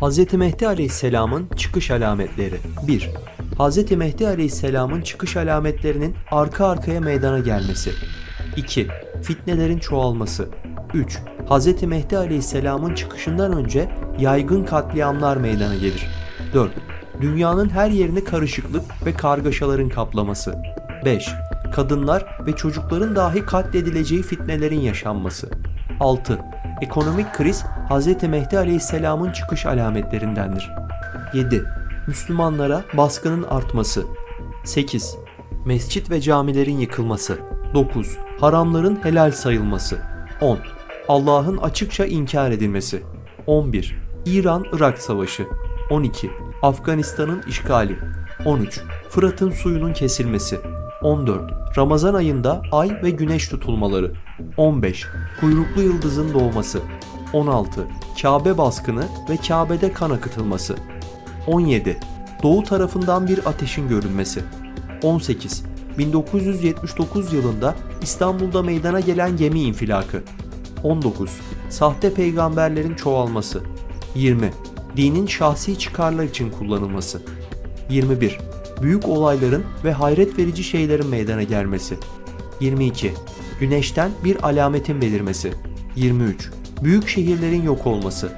Hz. Mehdi Aleyhisselam'ın çıkış alametleri 1. Hz. Mehdi Aleyhisselam'ın çıkış alametlerinin arka arkaya meydana gelmesi 2. Fitnelerin çoğalması 3. Hz. Mehdi Aleyhisselam'ın çıkışından önce yaygın katliamlar meydana gelir 4. Dünyanın her yerini karışıklık ve kargaşaların kaplaması 5. Kadınlar ve çocukların dahi katledileceği fitnelerin yaşanması 6. Ekonomik kriz Hz. Mehdi Aleyhisselam'ın çıkış alametlerindendir. 7. Müslümanlara baskının artması. 8. Mescit ve camilerin yıkılması. 9. Haramların helal sayılması. 10. Allah'ın açıkça inkar edilmesi. 11. İran-Irak Savaşı. 12. Afganistan'ın işgali. 13. Fırat'ın suyunun kesilmesi. 14. Ramazan ayında ay ve güneş tutulmaları. 15. Kuyruklu yıldızın doğması. 16. Kabe baskını ve Kabe'de kan akıtılması. 17. Doğu tarafından bir ateşin görünmesi. 18. 1979 yılında İstanbul'da meydana gelen gemi infilakı. 19. Sahte peygamberlerin çoğalması. 20. Dinin şahsi çıkarlar için kullanılması. 21. Büyük olayların ve hayret verici şeylerin meydana gelmesi. 22. Güneşten bir alametin belirmesi. 23. Büyük şehirlerin yok olması.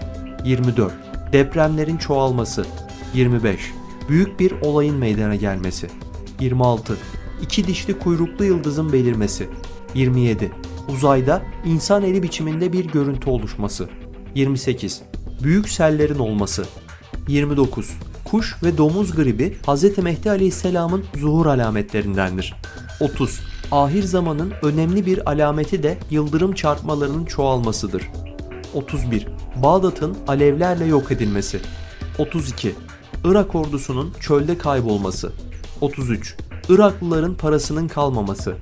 24. Depremlerin çoğalması. 25. Büyük bir olayın meydana gelmesi. 26. İki dişli kuyruklu yıldızın belirmesi. 27. Uzayda insan eli biçiminde bir görüntü oluşması. 28. Büyük sellerin olması. 29. Kuş ve domuz gribi Hz. Mehdi Aleyhisselam'ın zuhur alametlerindendir. 30. Ahir zamanın önemli bir alameti de yıldırım çarpmalarının çoğalmasıdır. 31. Bağdat'ın alevlerle yok edilmesi. 32. Irak ordusunun çölde kaybolması. 33. Iraklıların parasının kalmaması.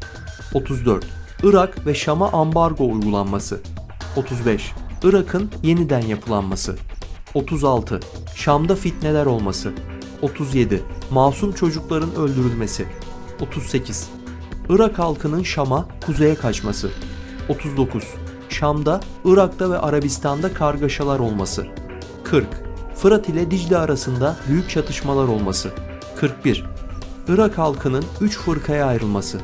34. Irak ve Şam'a ambargo uygulanması. 35. Irak'ın yeniden yapılanması. 36. Şam'da fitneler olması. 37. Masum çocukların öldürülmesi. 38. Irak halkının Şam'a kuzeye kaçması. 39. Şam'da, Irak'ta ve Arabistan'da kargaşalar olması. 40. Fırat ile Dicle arasında büyük çatışmalar olması. 41. Irak halkının 3 fırkaya ayrılması.